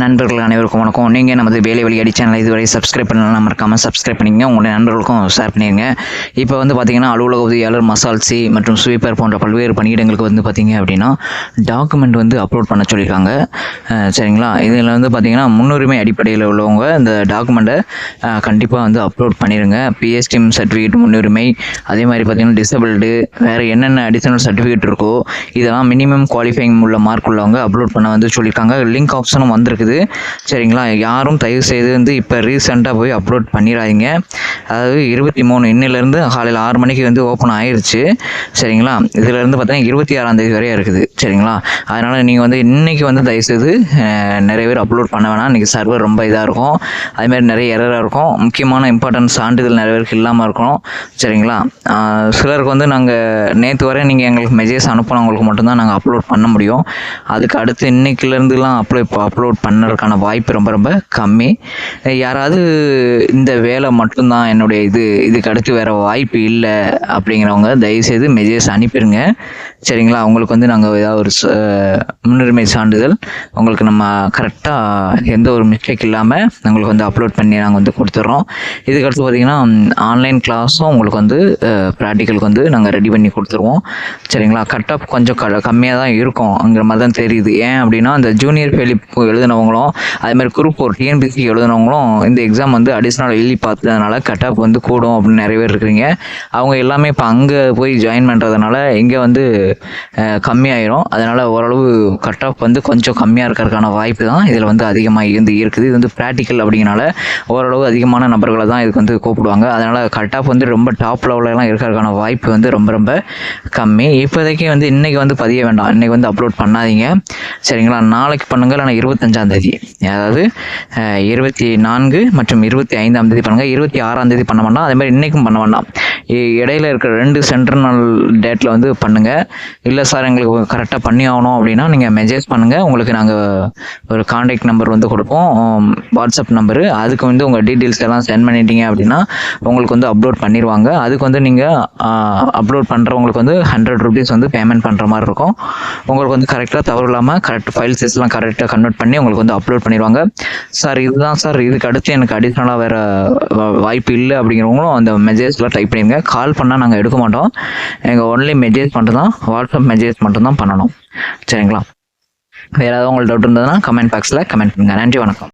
நண்பர்கள் அனைவருக்கும் வணக்கம். நீங்கள் நமது வேலை வழி அடி சேனலை இதுவரை சப்ஸ்கிரைப் பண்ணலாம் மறக்காமல் சப்ஸ்கிரைப் பண்ணிங்க உங்களுடைய நண்பர்களுக்கும் ஷேர் பண்ணிடுங்க. இப்போ வந்து பார்த்திங்கன்னா அலுவலக உதவியாளர் மசால்சி மற்றும் ஸ்வீப்பர் போன்ற பல்வேறு பணியிடங்களுக்கு வந்து பார்த்தீங்க அப்படின்னா டாக்குமெண்ட் வந்து அப்லோட் பண்ண சொல்லியிருக்காங்க. சரிங்களா? இதில் வந்து பார்த்திங்கன்னா முன்னுரிமை அடிப்படையில் உள்ளவங்க இந்த டாக்குமெண்ட்டை கண்டிப்பாக வந்து அப்லோட் பண்ணிடுங்க. பிஎஸ்டிஎம் சர்டிஃபிகேட் முன்னுரிமை அதே மாதிரி பார்த்தீங்கன்னா டிசபிள்டு வேறு என்னென்ன அடிஷனல் சர்டிஃபிகேட் இருக்கோ இதெல்லாம் மினிமம் குவாலிஃபைங் உள்ள மார்க் உள்ளவங்க அப்லோட் பண்ண வந்து சொல்லியிருக்காங்க. லிங்க் ஆப்ஷனும் இருக்குது. சரிங்களா? யாரும் தயவு செய்து வந்து இப்போ ரீசெண்டாக போய் அப்லோட் பண்ணிடாதீங்க அதாவது இருபத்தி மூணு இன்னிலேருந்து காலையில் ஆறு மணிக்கு வந்து ஓப்பன் ஆயிடுச்சு சரிங்களா? இதிலேருந்து பார்த்தீங்கன்னா இருபத்தி ஆறாம் தேதி வரையும் இருக்குது. சரிங்களா? அதனால் நீங்கள் வந்து இன்றைக்கி வந்து தயவுசெய்து நிறைய பேர் அப்லோட் பண்ண வேணாம். இன்றைக்கி சர்வர் ரொம்ப இதாக இருக்கும். அதுமாதிரி நிறைய எரராக இருக்கும். முக்கியமான இம்பார்ட்டன்ஸ் சான்றிதழ் நிறைய பேருக்கு இல்லாமல் இருக்கும் சரிங்களா? சிலருக்கு வந்து நாங்கள் நேற்று வரை நீங்கள் எங்களுக்கு மெசேஜ் அனுப்பினவங்களுக்கு மட்டும்தான் நாங்கள் அப்லோட் பண்ண முடியும். அதுக்கு அடுத்து இன்னைக்குலேருந்துலாம் அப்ளை அப்லோட் பண்ணுறதுக்கான வாய்ப்பு ரொம்ப ரொம்ப கம்மி. யாராவது இந்த வேலை மட்டும்தான் என்னுடைய இது இதுக்கு அடுத்து வேறு வாய்ப்பு இல்லை அப்படிங்கிறவங்க தயவுசெய்து மெசேஜ் அனுப்பிடுங்க. சரிங்களா? அவங்களுக்கு வந்து நாங்கள் ஏதாவது ஒரு ச- முன்னுரிமை சான்றிதழ் உங்களுக்கு நம்ம கரெக்டாக எந்த ஒரு மிஸ்டேக் இல்லாமல் உங்களுக்கு வந்து அப்லோட் பண்ணி நாங்கள் வந்து கொடுத்துட்றோம் இதுக்கடுத்து பார்த்தீங்கன்னா ஆன்லைன் கிளாஸும் உங்களுக்கு வந்து ப்ராக்டிக்கலுக்கு வந்து நாங்கள் ரெடி பண்ணி கொடுத்துருவோம். சரிங்களா? கட் ஆஃப் கொஞ்சம் க கம்மியாக தான் இருக்கும். அங்கிற மாதிரி தான் தெரியுது. ஏன் அப்படின்னா அந்த ஜூனியர் ஃபெலிப் எழுதுனவங்களும் அதுமாதிரி குரூப் ஃபோர் டிஎன்பிசி எழுதுனவங்களும் இந்த எக்ஸாம் வந்து அடிஷ்னல் எழுதி பார்த்ததுனால கட் ஆஃப் வந்து கூடும் அப்படின்னு நிறைய பேர் இருக்கிறீங்க. அவங்க எல்லாமே இப்போ அங்கே போய் ஜாயின் பண்ணுறதுனால இங்கே வந்து கம்மியாயிரும். அதனால் ஓரளவு கட் ஆஃப் வந்து கொஞ்சம் கம்மியாக இருக்கிறதுக்கான வாய்ப்பு தான் இதில் வந்து அதிகமாக இருந்து இருக்குது. இது வந்து ப்ராக்டிக்கல் அப்படிங்கனால ஓரளவு அதிகமான நபர்களை தான் இதுக்கு வந்து கூப்பிடுவாங்க. அதனால் கட் ஆஃப் வந்து ரொம்ப டாப் லெவலெலாம் இருக்கிறதுக்கான வாய்ப்பு வந்து ரொம்ப ரொம்ப கம்மி. இப்போதைக்கு வந்து இன்றைக்கி வந்து பதிய வேண்டாம். இன்றைக்கி வந்து அப்லோட் பண்ணாதீங்க. சரிங்களா? நாளைக்கு பண்ணுங்கள். ஆனால் இருபத்தஞ்சாம் தேதி. அதாவது இருபத்தி நான்கு மற்றும் இருபத்தி ஐந்தாம் தேதி பண்ணுங்கள் இருபத்தி ஆறாம் தேதி பண்ண வேண்டாம். அதே மாதிரி இன்றைக்கும் பண்ண வேண்டாம். இடையில இருக்கிற ரெண்டு சென்ட்ரல் டேட்டில் வந்து பண்ணுங்கள் இல்லை சார் எங்களுக்கு கரெக்டாக பண்ணி ஆகணும் அப்படின்னா நீங்கள் மெசேஜ் பண்ணுங்கள் உங்களுக்கு நாங்கள் ஒரு கான்டாக்ட் நம்பர் வந்து கொடுப்போம். வாட்ஸ்அப் நம்பரு அதுக்கு வந்து உங்கள் டீட்டெயில்ஸ் எல்லாம் சென்ட் பண்ணிட்டீங்க அப்படின்னா உங்களுக்கு வந்து அப்லோட் பண்ணிடுவாங்க அதுக்கு வந்து நீங்கள் அப்லோட் பண்ணுறவங்களுக்கு வந்து ஹண்ட்ரட் ருபீஸ் வந்து பேமெண்ட் பண்ணுற மாதிரி இருக்கும். உங்களுக்கு வந்து கரெக்டாக தவறு இல்லாமல் கரெக்ட் ஃபைல் சைஸ்லாம் கரெக்டாக கன்வெர்ட் பண்ணி உங்களுக்கு வந்து அப்லோட் பண்ணிடுவாங்க சார் இதுதான் சார் இதுக்கு அடுத்து எனக்கு அடிஷ்னலாக வேறு வாய்ப்பு இல்லை அப்படிங்கிறவங்களும் அந்த மெசேஜில் டைப் பண்ணிடுங்க கால் பண்ணால் நாங்கள் எடுக்க மாட்டோம். எங்கள் ஒன்லி மெசேஜ் மட்டும் தான் வாட்ஸ்அப் மெசேஜ் மட்டும் தான் பண்ணணும். சரிங்களா? வேறு ஏதாவது உங்களுக்கு டவுட் இருந்ததுன்னா கமெண்ட் பாக்ஸில் கமெண்ட் பண்ணுங்கள் நன்றி வணக்கம்.